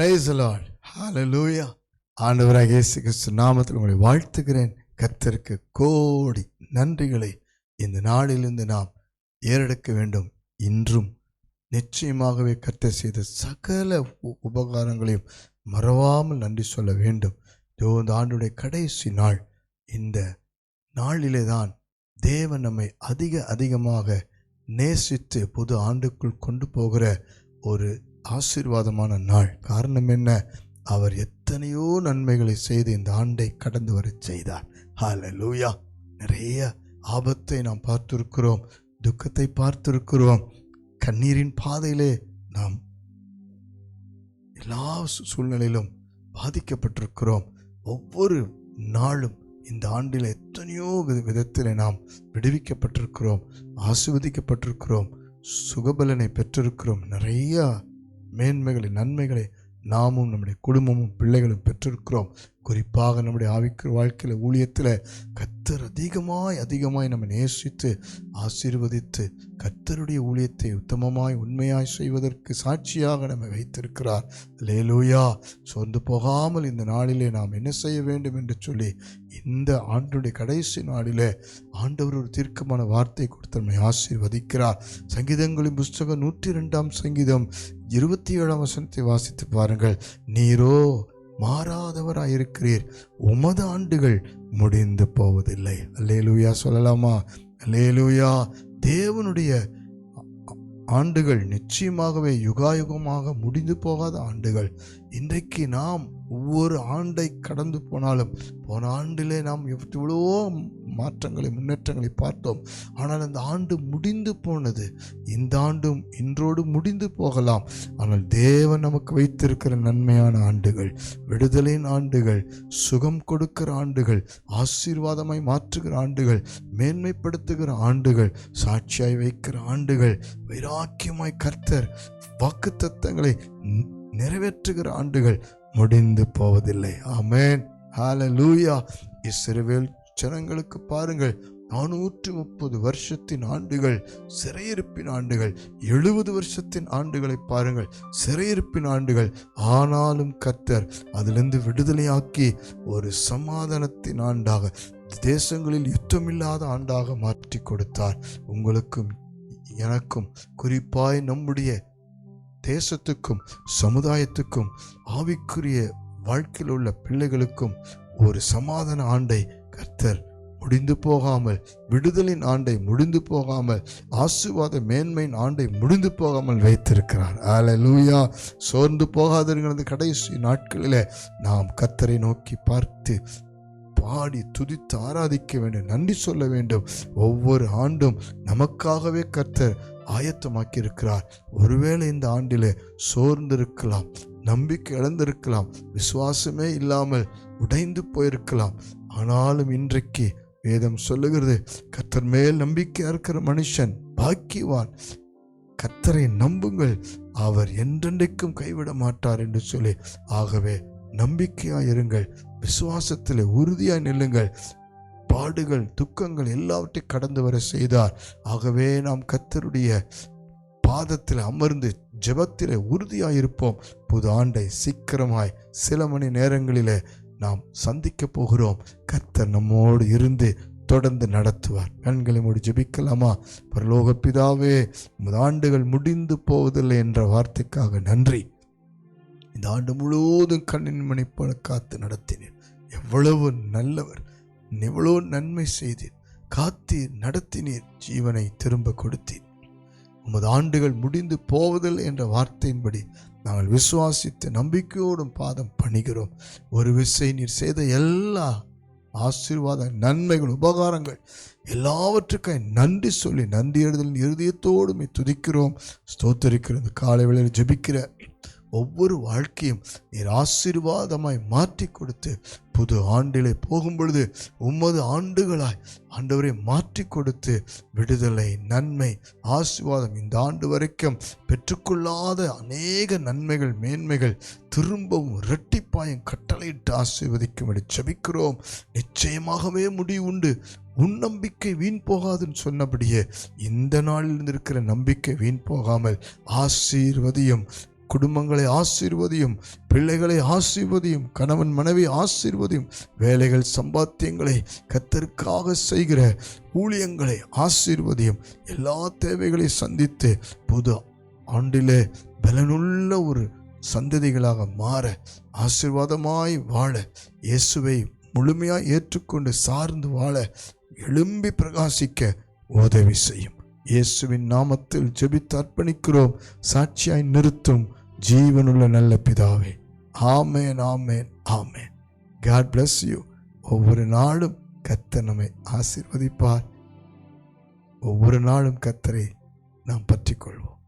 Price Lord ஹalleluya ஆண்டவராக இயேசு கிறிஸ்து நாமத்தில் உங்களை வாழ்த்துகிறேன். கத்திற்கு கோடி நன்றிகளை இந்த நாளிலிருந்து நாம் ஏறெடுக்க வேண்டும். இன்றும் நிச்சயமாகவே கர்த்தர் செய்த சகல உ- உபகாரங்களையும் மறவாமல் நன்றி சொல்ல வேண்டும். இதோ இந்த ஆண்டுடைய கடைசி நாள். இந்த நாளிலே தான் தேவன் நம்மை அதிக அதிகமாக நேசித்து புது ஆண்டுக்குள் கொண்டு போகிற ஒரு ஆசீர்வாதமான நாள். காரணம் என்ன? அவர் எத்தனையோ நன்மைகளை செய்து இந்த ஆண்டை கடந்து வரச் செய்தார். லூயா நிறைய ஆபத்தை நாம் பார்த்திருக்கிறோம். துக்கத்தை பார்த்திருக்கிறோம். கண்ணீரின் பாதையிலே நாம் எல்லா சூழ்நிலையிலும் பாதிக்கப்பட்டிருக்கிறோம். ஒவ்வொரு நாளும் இந்த ஆண்டில் எத்தனையோ விதத்தில் நாம் விடுவிக்கப்பட்டிருக்கிறோம். ஆசிர்வதிக்கப்பட்டிருக்கிறோம். சுகபலனை பெற்றிருக்கிறோம். நிறையா மேன்மைகளை நன்மைகளை நாமும் நம்முடைய குடும்பமும் பிள்ளைகளும் பெற்றிருக்கிறோம். குறிப்பாக நம்முடைய ஆவிக்கு வாழ்க்கையில் ஊழியத்தில் கத்தர் அதிகமாய் அதிகமாய் நம்ம நேசித்து ஆசீர்வதித்து கத்தருடைய ஊழியத்தை உத்தமமாய் உண்மையாய் செய்வதற்கு சாட்சியாக நம்மை வைத்திருக்கிறார். லேலூயா சோர்ந்து போகாமல் இந்த நாளிலே நாம் என்ன செய்ய வேண்டும் என்று சொல்லி இந்த ஆண்டுடைய கடைசி நாளிலே ஆண்டவர் ஒரு தீர்க்கமான வார்த்தை கொடுத்து நம்மை ஆசீர்வதிக்கிறார். சங்கீதங்களின் புஸ்தகம் நூற்றி ரெண்டாம் சங்கீதம் இருபத்தி ஏழாம் வசனத்தை வாசித்து பாருங்கள். நீரோ மாறாதவராயிருக்கிறீர். உமது ஆண்டுகள் முடிந்து போவதில்லை. அல்லேலூயா சொல்லலாமா? அல்லேலூயா தேவனுடைய ஆண்டுகள் நிச்சயமாகவே யுகாயுகமாக முடிந்து போகாத ஆண்டுகள். இன்றைக்கு நாம் ஒவ்வொரு ஆண்டை கடந்து போனாலும் போன ஆண்டிலே நாம் எவ்வளோ மாற்றங்களை முன்னேற்றங்களை பார்த்தோம். ஆனால் அந்த ஆண்டு முடிந்து போனது இந்த ஆண்டும் இன்றோடு முடிந்து போகலாம். ஆனால் தேவன் நமக்கு வைத்திருக்கிற நன்மையான ஆண்டுகள் விடுதலையின் ஆண்டுகள் சுகம் கொடுக்கிற ஆண்டுகள் ஆசீர்வாதமாய் மாற்றுகிற ஆண்டுகள் மேன்மைப்படுத்துகிற ஆண்டுகள் சாட்சியாய் வைக்கிற ஆண்டுகள் வைராக்கியமாய் கர்த்தர் வாக்கு தத்தங்களை நிறைவேற்றுகிற ஆண்டுகள் முடிந்து போவதில்லை. ஆமென். லூயா இஸ்ரவேல் ஜனங்களுக்கு பாருங்கள். நானூற்று முப்பது வருஷத்தின் ஆண்டுகள் சிறையிருப்பின் ஆண்டுகள் எழுபது வருஷத்தின் ஆண்டுகளை பாருங்கள். சிறையிருப்பின் ஆண்டுகள் ஆனாலும் கத்தர் அதிலிருந்து விடுதலையாக்கி ஒரு சமாதானத்தின் ஆண்டாக தேசங்களில் யுத்தமில்லாத ஆண்டாக மாற்றி கொடுத்தார். உங்களுக்கும் எனக்கும் குறிப்பாய் நம்முடைய தேசத்துக்கும் சமுதாயத்துக்கும் ஆவிக்குரிய வாழ்க்கையில் உள்ள பிள்ளைகளுக்கும் ஒரு சமாதான ஆண்டை கர்த்தர் முடிந்து போகாமல் விடுதலின் ஆண்டை முடிந்து போகாமல் ஆசுவாத மேன்மையின் ஆண்டை முடிந்து போகாமல் வைத்திருக்கிறார். அல்லேலூயா சோர்ந்து போகாதீர்கள் கடைசி நாட்களில் நாம் கர்த்தரை நோக்கி பார்த்து பாடி துதித்து ஆராதிக்க வேண்டும் நன்றி சொல்ல வேண்டும். ஒவ்வொரு ஆண்டும் நமக்காகவே கர்த்தர் ஆயத்தமாக்கி இருக்கிறார் ஒருவேளை இந்த ஆண்டிலே சோர்ந்திருக்கலாம் நம்பிக்கை இழந்திருக்கலாம் விசுவாசமே இல்லாமல் உடைந்து போயிருக்கலாம். ஆனாலும் இன்றைக்கு வேதம் சொல்லுகிறது கத்தர் மேல் நம்பிக்கையாக இருக்கிற மனுஷன் பாக்கியவான். கத்தரை நம்புங்கள் அவர் என்றென்றைக்கும் கைவிட மாட்டார் என்று சொல்லி ஆகவே நம்பிக்கையாக இருங்கள் விசுவாசத்தில் உறுதியாக நில்லுங்கள் பாடுகள் துக்கங்கள் எல்லாவற்றையும் கடந்து வர செய்தார். ஆகவே நாம் கர்த்தருடைய பாதத்தில் அமர்ந்து ஜெபத்திலே உறுதியாக இருப்போம் புது ஆண்டை சீக்கிரமாய் சில மணி நேரங்களில் நாம் சந்திக்க போகிறோம். கர்த்தர் நம்மோடு இருந்து தொடர்ந்து நடத்துவார். கண்களை மூடி ஜெபிக்கலாமா? பரலோக பிதாவே ஆண்டுகள் முடிந்து போவதில்லை என்ற வார்த்தைக்காக நன்றி. இந்த ஆண்டு முழுவதும் கண்ணின் மணி போல காத்து நடத்தினேன் எவ்வளவு நல்லவர். எவ்வளோ நன்மை செய்தீர் காத்தீர் நடத்தினீர் ஜீவனை திரும்ப கொடுத்தீர். உமது ஆண்டுகள் முடிந்து போவதில்லை என்ற வார்த்தையின்படி நாங்கள் விசுவாசித்து நம்பிக்கையோடும் பாதம் பணிகிறோம். ஒரு விசை நீர் செய்த எல்லா ஆசீர்வாத நன்மைகள் உபகாரங்கள் எல்லாவற்றுக்காய் நன்றி சொல்லி நன்றி எழுதல் இருதயத்தோடு துதிக்கிறோம். ஸ்தோத்தரிக்கிறது இந்த காலை வேளையில் ஜபிக்கிற ஒவ்வொரு வாழ்க்கையும் நீர் ஆசீர்வாதமாய் மாற்றி கொடுத்து புது ஆண்டிலே போகும் பொழுது ஒன்பது ஆண்டுகளாய் ஆண்டவரை மாற்றி கொடுத்து விடுதலை நன்மை ஆசீர்வாதம் இந்த ஆண்டு வரைக்கும் பெற்றுக்கொள்ளாத அநேக நன்மைகள் மேன்மைகள் திரும்பவும் இரட்டிப்பாயும் கட்டளையிட்டு ஆசீர்வதிக்கும்படி ஜெபிக்கிறோம். நிச்சயமாகவே முடிவு உண்டு. உன் நம்பிக்கை வீண் போகாதுன்னு சொன்னபடியே இந்த நாளில் இருக்கிற நம்பிக்கை வீண் போகாமல் ஆசீர்வதியும் குடும்பங்களை ஆசீர்வதியும் பிள்ளைகளை ஆசீர்வதியும் கணவன் மனைவி ஆசீர்வதியும் வேலைகள் சம்பாத்தியங்களை கத்தருக்காக செய்கிற ஊழியங்களை ஆசீர்வதியும் எல்லா தேவைகளையும் சந்தித்து புது ஆண்டிலே பலனுள்ள ஒரு சந்ததிகளாக மாற ஆசீர்வாதமாய் வாழ இயேசுவை முழுமையாக ஏற்றுக்கொண்டு சார்ந்து வாழ எழும்பி பிரகாசிக்க உதவி செய்யும். இயேசுவின் நாமத்தில் ஜெபித்து அர்ப்பணிக்கிறோம். சாட்சியாய் நிறுத்தும். ஜீவனுள்ள நல்ல பிதாவே. Amen amen amen. God bless you ஒவ்வொரு நாளும் கத்த நம்மை ஆசிர்வதிப்பார். ஒவ்வொரு நாளும் கத்தரை நாம் பற்றிக்கொள்வோம்.